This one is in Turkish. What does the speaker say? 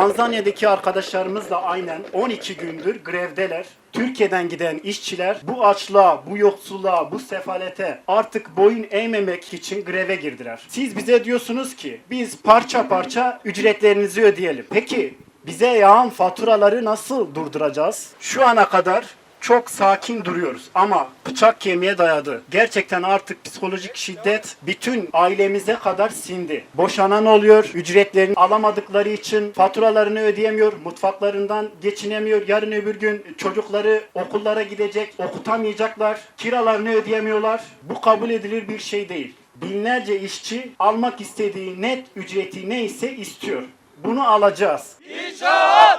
Tanzanya'daki arkadaşlarımız da aynen 12 gündür grevdeler. Türkiye'den giden işçiler bu açlığa, bu yoksulluğa, bu sefalete artık boyun eğmemek için greve girdiler. Siz bize diyorsunuz ki biz parça parça ücretlerinizi ödeyelim. Peki bize yağan faturaları nasıl durduracağız? Şu ana kadar çok sakin duruyoruz ama bıçak kemiğe dayadı. Gerçekten artık psikolojik şiddet bütün ailemize kadar sindi. Boşanan oluyor, ücretlerini alamadıkları için faturalarını ödeyemiyor, mutfaklarından geçinemiyor. Yarın öbür gün çocukları okullara gidecek, okutamayacaklar, kiralarını ödeyemiyorlar. Bu kabul edilir bir şey değil. Binlerce işçi almak istediği net ücreti neyse istiyor. Bunu alacağız. İnşaat!